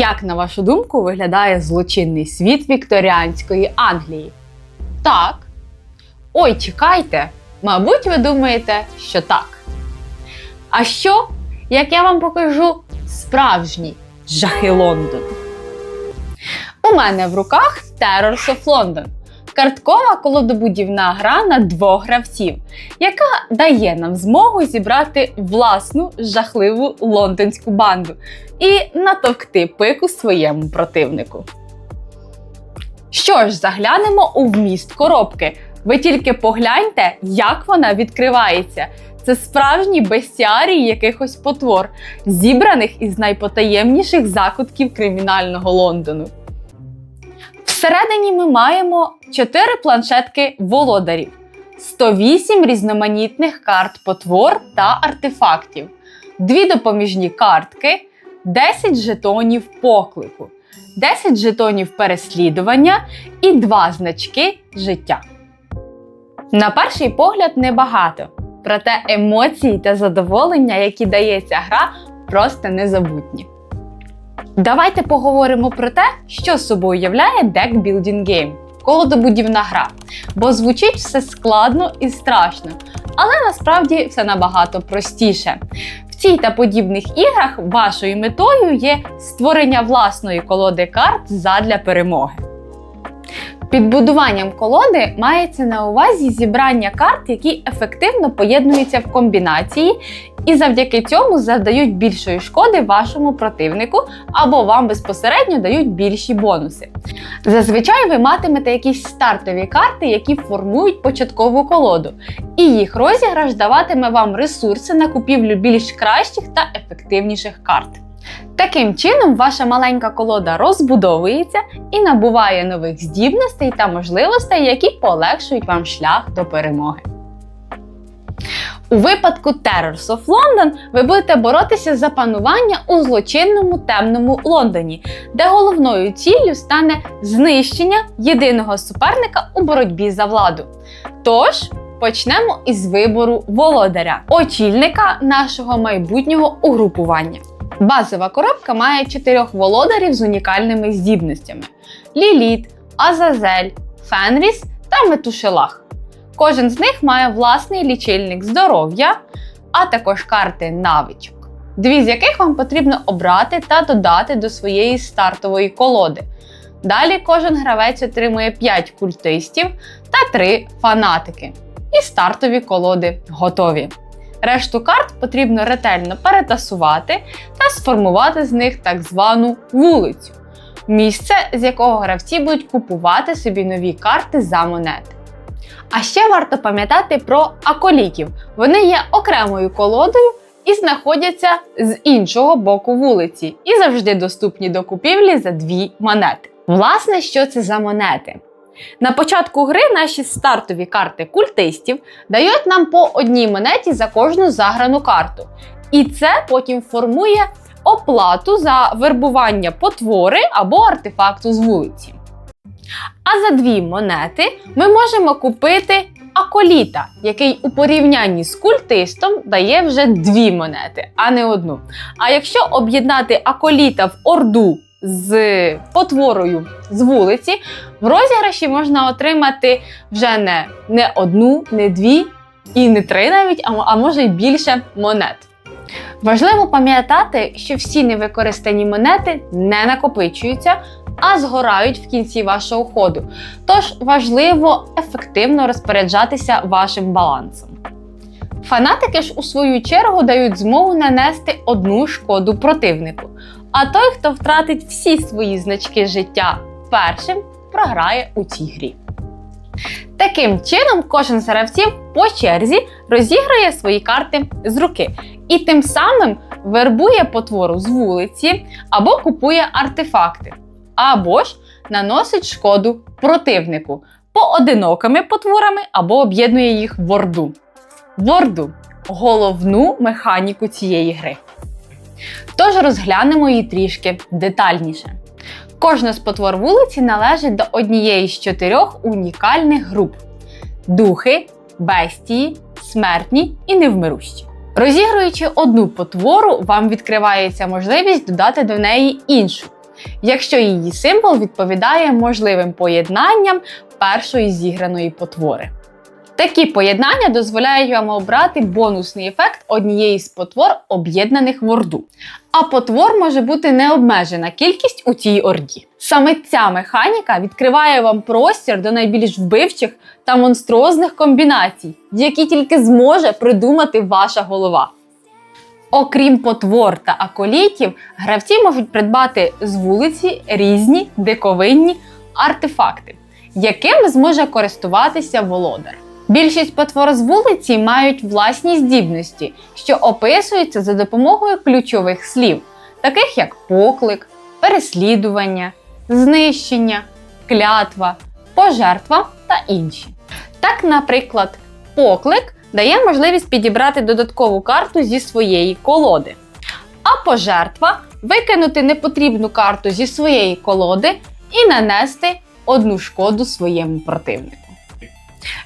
Як, на вашу думку, виглядає злочинний світ вікторіанської Англії? Так. Ой, чекайте! Мабуть, ви думаєте, що так. А що, як я вам покажу справжні жахи Лондону? У мене в руках Terrors of London карткова колодобудівна гра на двох гравців, яка дає нам змогу зібрати власну жахливу лондонську банду і натовкти пику своєму противнику. Що ж, заглянемо у вміст коробки. Ви тільки погляньте, як вона відкривається. Це справжні бестіарії якихось потвор, зібраних із найпотаємніших закутків кримінального Лондону. Всередині ми маємо 4 планшетки володарів, 108 різноманітних карт потвор та артефактів, 2 допоміжні картки, 10 жетонів поклику, 10 жетонів переслідування і 2 значки життя. На перший погляд небагато, проте емоції та задоволення, які дає ця гра, просто незабутні. Давайте поговоримо про те, що собою являє Deck Building Game – колодобудівна гра. Бо звучить все складно і страшно, але насправді все набагато простіше. В цій та подібних іграх вашою метою є створення власної колоди карт задля перемоги. Під будуванням колоди мається на увазі зібрання карт, які ефективно поєднуються в комбінації, і завдяки цьому завдають більшої шкоди вашому противнику або вам безпосередньо дають більші бонуси. Зазвичай ви матимете якісь стартові карти, які формують початкову колоду, і їх розіграш даватиме вам ресурси на купівлю більш кращих та ефективніших карт. Таким чином, ваша маленька колода розбудовується і набуває нових здібностей та можливостей, які полегшують вам шлях до перемоги. У випадку Terrors of London ви будете боротися за панування у злочинному темному Лондоні, де головною ціллю стане знищення єдиного суперника у боротьбі за владу. Тож, почнемо із вибору володаря, очільника нашого майбутнього угрупування. Базова коробка має чотирьох володарів з унікальними здібностями: Ліліт, Азазель, Фенріс та Метушелах. Кожен з них має власний лічильник здоров'я, а також карти навичок, дві з яких вам потрібно обрати та додати до своєї стартової колоди. Далі кожен гравець отримує 5 культистів та 3 фанатики. І стартові колоди готові. Решту карт потрібно ретельно перетасувати та сформувати з них так звану вулицю місце, з якого гравці будуть купувати собі нові карти за монети. А ще варто пам'ятати про аколітів. Вони є окремою колодою і знаходяться з іншого боку вулиці, і завжди доступні до купівлі за дві монети. Власне, що це за монети? На початку гри наші стартові карти культистів дають нам по одній монеті за кожну заграну карту. І це потім формує оплату за вербування потвори або артефакту з вулиці. А за дві монети ми можемо купити аколіта, який у порівнянні з культистом дає вже дві монети, а не одну. А якщо об'єднати аколіта в орду з потворою з вулиці, в розіграші можна отримати вже не, не одну, не дві і не три навіть, а, а може й більше монет. Важливо пам'ятати, що всі невикористані монети не накопичуються, а згорають в кінці вашого ходу. Тож важливо ефективно розпоряджатися вашим балансом. Фанатики ж у свою чергу дають змогу нанести одну шкоду противнику. А той, хто втратить всі свої значки життя першим, програє у цій грі. Таким чином, кожен з гравців по черзі розіграє свої карти з руки і тим самим вербує потвору з вулиці або купує артефакти, або ж наносить шкоду противнику поодинокими потворами або об'єднує їх в орду. В орду головну механіку цієї гри. Тож розглянемо її трішки детальніше. Кожна з потвор вулиці належить до однієї з чотирьох унікальних груп: духи, бестії, смертні і невмирущі. Розігруючи одну потвору, вам відкривається можливість додати до неї іншу. Якщо її символ відповідає можливим поєднанням першої зіграної потвори. Такі поєднання дозволяють вам обрати бонусний ефект однієї з потвор, об'єднаних в орду. А потвор може бути необмежена кількість у тій орді. Саме ця механіка відкриває вам простір до найбільш вбивчих та монструозних комбінацій, які тільки зможе придумати ваша голова. Окрім потвор та аколітів, гравці можуть придбати з вулиці різні диковинні артефакти, якими зможе користуватися володар. Більшість потвор з вулиці мають власні здібності, що описуються за допомогою ключових слів, таких як поклик, переслідування, знищення, клятва, пожертва та інші. Так, наприклад, поклик дає можливість підібрати додаткову карту зі своєї колоди, а пожертва викинути непотрібну карту зі своєї колоди і нанести одну шкоду своєму противнику.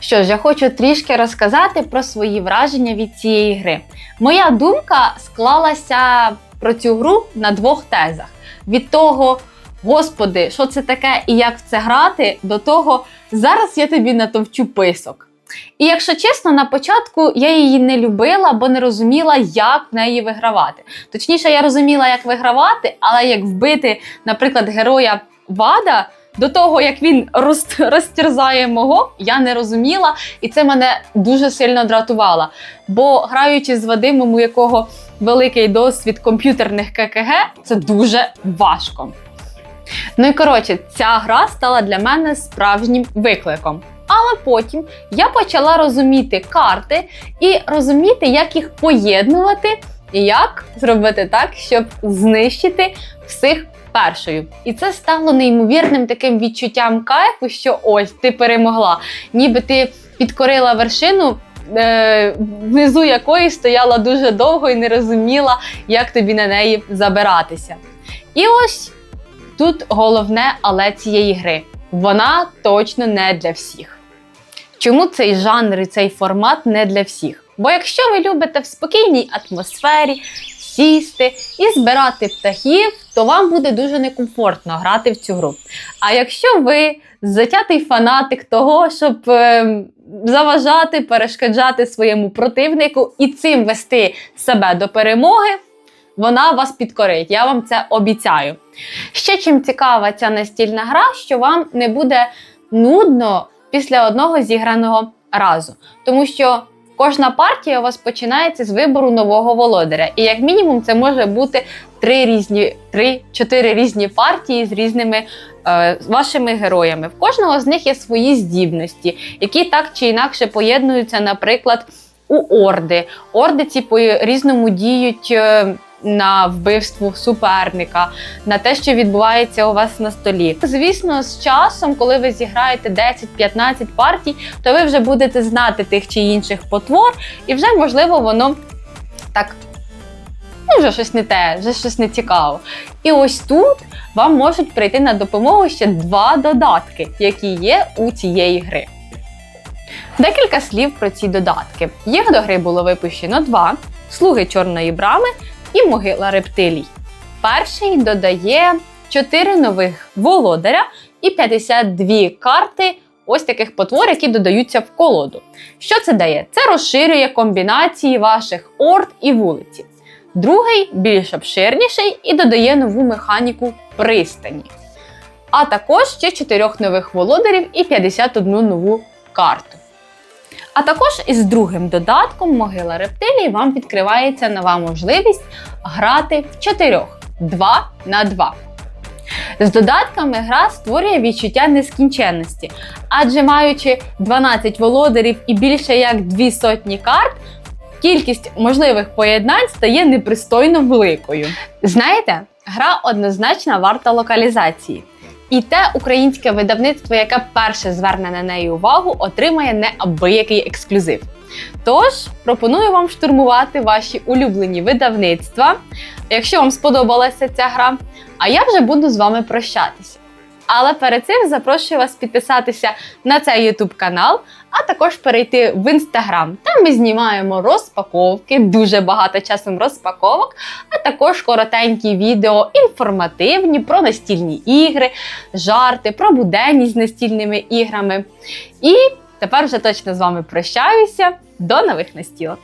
Що ж, я хочу трішки розказати про свої враження від цієї гри. Моя думка склалася про цю гру на двох тезах: від того, господи, що це таке і як в це грати, до того зараз я тобі натовчу писок. І якщо чесно, на початку я її не любила, бо не розуміла, як в неї вигравати. Точніше, я розуміла, як вигравати, але як вбити, наприклад, героя Вада. До того, як він роз, розтерзає мого, я не розуміла, і це мене дуже сильно дратувало. Бо граючи з Вадимом, у якого великий досвід комп'ютерних ККГ, це дуже важко. Ну і коротше, ця гра стала для мене справжнім викликом. Але потім я почала розуміти карти і розуміти, як їх поєднувати, і як зробити так, щоб знищити всіх першою. І це стало неймовірним таким відчуттям кайфу, що ось ти перемогла, ніби ти підкорила вершину. е, Внизу якої стояла дуже довго і не розуміла, як тобі на неї забиратися. І ось тут головне але цієї гри. Вона точно не для всіх. Чому цей жанр і цей формат не для всіх? Бо якщо ви любите в спокійній атмосфері сісти і збирати птахів, то вам буде дуже некомфортно грати в цю гру. А якщо ви затятий фанатик того, щоб е, заважати, перешкоджати своєму противнику і цим вести себе до перемоги, вона вас підкорить. Я вам це обіцяю. Ще чим цікава ця настільна гра, що вам не буде нудно після одного зіграного разу, тому що Кожна партія у вас починається з вибору нового володаря, і як мінімум це може бути три різні, три-чотири різні партії з різними е, вашими героями. В кожного з них є свої здібності, які так чи інакше поєднуються, наприклад, у орди. Орди ці по різному діють. Е, на вбивство суперника, на те, що відбувається у вас на столі. Звісно, з часом, коли ви зіграєте 10-15 партій, то ви вже будете знати тих чи інших потвор, і вже можливо воно так. Ну, вже щось не те, вже щось не цікаво. І ось тут вам можуть прийти на допомогу ще два додатки, які є у цієї гри. Декілька слів про ці додатки. Їх до гри було випущено два: слуги чорної брами і могила рептилій. Перший додає 4 нових володаря і 52 карти ось таких потвор, які додаються в колоду. Що це дає? Це розширює комбінації ваших орд і вулиці. Другий більш обширніший і додає нову механіку пристані. А також ще 4 нових володарів і 51 нову карту. А також із другим додатком могила рептилій вам відкривається нова можливість грати в чотирьох 2 на 2. З додатками гра створює відчуття нескінченності, адже маючи 12 володарів і більше як 2 сотні карт, кількість можливих поєднань стає непристойно великою. Знаєте, гра однозначно варта локалізації. І те українське видавництво, яке перше зверне на неї увагу, отримає неабиякий ексклюзив. Тож пропоную вам штурмувати ваші улюблені видавництва, якщо вам сподобалася ця гра. А я вже буду з вами прощатися. Але перед цим запрошую вас підписатися на цей YouTube канал, а також перейти в Instagram. Там ми знімаємо розпаковки, дуже багато часом розпаковок, а також коротенькі відео інформативні про настільні ігри, жарти, про буденність з настільними іграми. І тепер вже точно з вами прощаюся. До нових настілок!